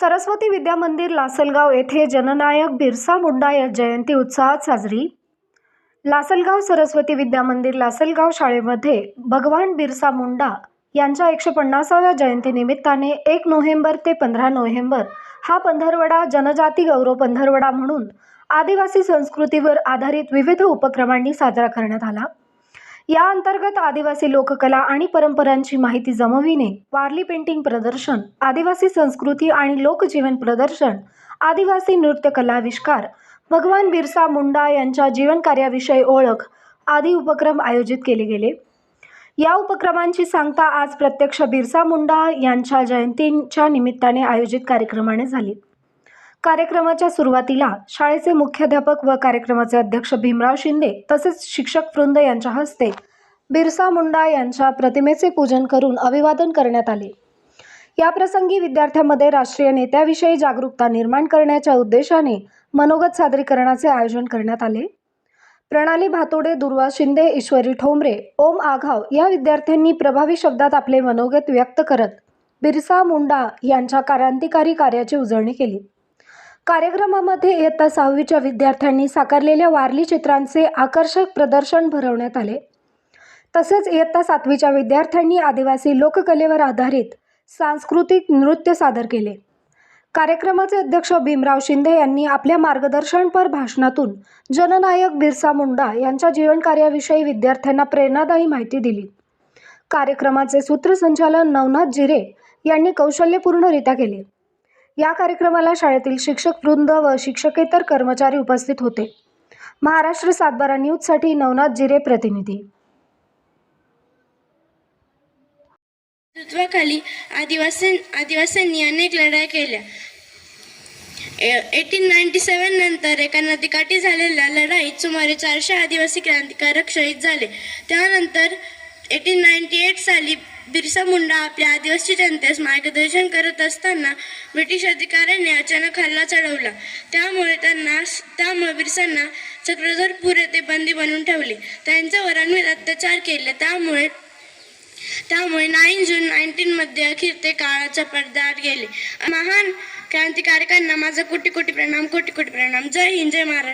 सरस्वती विद्या मंदिर लासलगाव येथे जननायक बिरसा मुंडा या जयंती उत्साहात साजरी. लासलगाव सरस्वती विद्या मंदिर लासलगाव शाळेमध्ये भगवान बिरसा मुंडा यांच्या एकशे पन्नासाव्या जयंतीनिमित्ताने एक नोव्हेंबर ते पंधरा नोव्हेंबर हा पंधरवडा जनजाती गौरव पंधरवडा म्हणून आदिवासी संस्कृतीवर आधारित विविध उपक्रमांनी साजरा करण्यात आला. या अंतर्गत आदिवासी लोककला आणि परंपरांची माहिती जमविणे वारली पेंटिंग प्रदर्शन आदिवासी संस्कृती आणि लोकजीवन प्रदर्शन आदिवासी नृत्य कलाविष्कार भगवान बिरसा मुंडा यांच्या जीवनकार्याविषयी ओळख आदी उपक्रम आयोजित केले गेले. या उपक्रमांची सांगता आज प्रत्यक्ष बिरसा मुंडा यांच्या जयंतीच्या निमित्ताने आयोजित कार्यक्रमाने झाली. कार्यक्रमाच्या सुरुवातीला शाळेचे मुख्याध्यापक व कार्यक्रमाचे अध्यक्ष भीमराव शिंदे तसेच शिक्षक वृंद यांच्या हस्ते बिरसा मुंडा यांच्या प्रतिमेचे पूजन करून अभिवादन करण्यात आले. याप्रसंगी विद्यार्थ्यांमध्ये राष्ट्रीय नेत्याविषयी जागरूकता निर्माण करण्याच्या उद्देशाने मनोगत सादरीकरणाचे आयोजन करण्यात आले. प्रणाली भातोडे दुर्वा शिंदे ईश्वरी ठोंबरे ओम आघाव या विद्यार्थ्यांनी प्रभावी शब्दात आपले मनोगत व्यक्त करत बिरसा मुंडा यांच्या क्रांतिकारी कार्याची उजळणी केली. कार्यक्रमामध्ये इयत्ता सहावीच्या विद्यार्थ्यांनी साकारलेल्या वारली चित्रांचे आकर्षक प्रदर्शन भरवण्यात आले. तसेच इयत्ता सातवीच्या विद्यार्थ्यांनी आदिवासी लोककलेवर आधारित सांस्कृतिक नृत्य सादर केले. कार्यक्रमाचे अध्यक्ष भीमराव शिंदे यांनी आपल्या मार्गदर्शनपर भाषणातून जननायक बिरसा मुंडा यांच्या जीवनकार्याविषयी विद्यार्थ्यांना प्रेरणादायी माहिती दिली. कार्यक्रमाचे सूत्रसंचालन नवनाथ जिरे यांनी कौशल्यपूर्णरित्या केले. या कार्यक्रमाला शाळेतील शिक्षक वृंद व शिक्षकेतर कर्मचारी उपस्थित होते. महाराष्ट्र सातबारा न्यूजसाठी नवनाथ जिरे प्रतिनिधी. नेतृत्वाखाली आदिवासी आदिवासींनी अनेक लढाई केल्या. एटीन नाईन्टी सेवन नंतर एका नदीकाठी झालेल्या लढाईत सुमारे चारशे आदिवासी क्रांतिकारक शहीद झाले. त्यानंतर एटीन नाईन्टी एट साली बिरसा मुंडा आपल्या आदिवासी जनतेस मार्गदर्शन करत असताना ब्रिटिश अधिकाऱ्यांनी अचानक हल्ला चढवला. त्यामुळे त्यांना त्यामुळे बिरसांना चक्रधरपूर येथे बंदी बनवून ठेवले. त्यांच्यावर अनविध अत्याचार केले. त्यामुळे त्यामुळे नाईन जून नाईन्टीनमध्ये अखेर ते काळाच्या पडद्याआड गेले. महान क्रांतिकारकांना माझा कोटी कोटी प्रणाम कोटी कोटी प्रणाम. जय हिंद जय महाराष्ट्र.